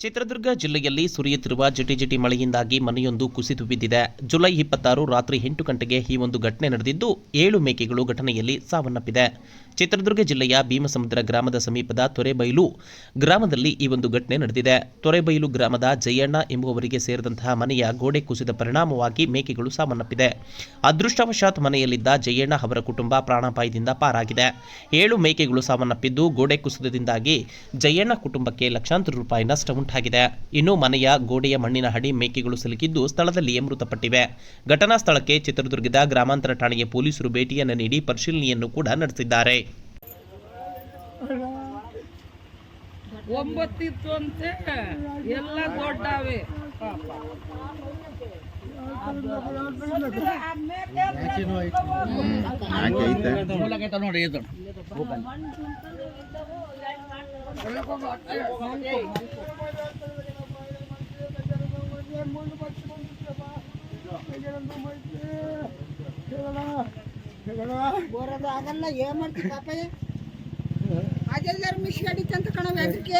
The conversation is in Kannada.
ಚಿತ್ರದುರ್ಗ ಜಿಲ್ಲೆಯಲ್ಲಿ ಸುರಿಯುತ್ತಿರುವ ಜಿಟಿಜಿಟಿ ಮಳೆಯಿಂದಾಗಿ ಮನೆಯೊಂದು ಕುಸಿದು ಬಿದ್ದಿದೆ. ಜುಲೈ ಇಪ್ಪತ್ತಾರು ರಾತ್ರಿ ಎಂಟು ಗಂಟೆಗೆ ಈ ಒಂದು ಘಟನೆ ನಡೆದಿದ್ದು, ಏಳು ಮೇಕೆಗಳು ಘಟನೆಯಲ್ಲಿ ಸಾವನ್ನಪ್ಪಿದೆ. ಚಿತ್ರದುರ್ಗ ಜಿಲ್ಲೆಯ ಭೀಮಸಮುದ್ರ ಗ್ರಾಮದ ಸಮೀಪದ ತೊರೆಬೈಲು ಗ್ರಾಮದಲ್ಲಿ ಈ ಒಂದು ಘಟನೆ ನಡೆದಿದೆ. ತೊರೆಬೈಲು ಗ್ರಾಮದ ಜಯಣ್ಣ ಎಂಬುವವರಿಗೆ ಸೇರಿದಂತಹ ಮನೆಯ ಗೋಡೆ ಕುಸಿದ ಪರಿಣಾಮವಾಗಿ ಮೇಕೆಗಳು ಸಾವನ್ನಪ್ಪಿದೆ. ಅದೃಷ್ಟವಶಾತ್ ಮನೆಯಲ್ಲಿದ್ದ ಜಯಣ್ಣ ಅವರ ಕುಟುಂಬ ಪ್ರಾಣಾಪಾಯದಿಂದ ಪಾರಾಗಿದೆ. ಏಳು ಮೇಕೆಗಳು ಸಾವನ್ನಪ್ಪಿದ್ದು, ಗೋಡೆ ಕುಸಿತದಿಂದಾಗಿ ಜಯಣ್ಣ ಕುಟುಂಬಕ್ಕೆ ಲಕ್ಷಾಂತರ ರೂಪಾಯಿ ನಷ್ಟ ಉಂಟಾಗಿದೆ. ಇನ್ನು ಮನೆಯ ಗೋಡೆಯ ಮಣ್ಣಿನ ಹಡಿ ಮೇಕೆಗಳು ಸಿಲುಕಿದ್ದು ಸ್ಥಳದಲ್ಲಿಯೇ ಮೃತಪಟ್ಟಿವೆ. ಘಟನಾ ಸ್ಥಳಕ್ಕೆ ಚಿತ್ರದುರ್ಗದ ಗ್ರಾಮಾಂತರ ಠಾಣೆಗೆ ಪೊಲೀಸರು ಭೇಟಿಯನ್ನು ನೀಡಿ ಪರಿಶೀಲನೆಯನ್ನು ಕೂಡ ನಡೆಸಿದ್ದಾರೆ. ಒಂಬತ್ತಿತ್ತು ಅಂತೆ ಎಲ್ಲ ದೊಡ್ಡವೆ. ನೋಡಿ ಬರೋದು ಆಗಲ್ಲ ಏನ್ ಮಾಡ್ತೀವಿ ಪಾಪ ಅದೆಲ್ಲರೂ ಮಿಸ್ ಅಂತ ಕಣ ಅದಕ್ಕೆ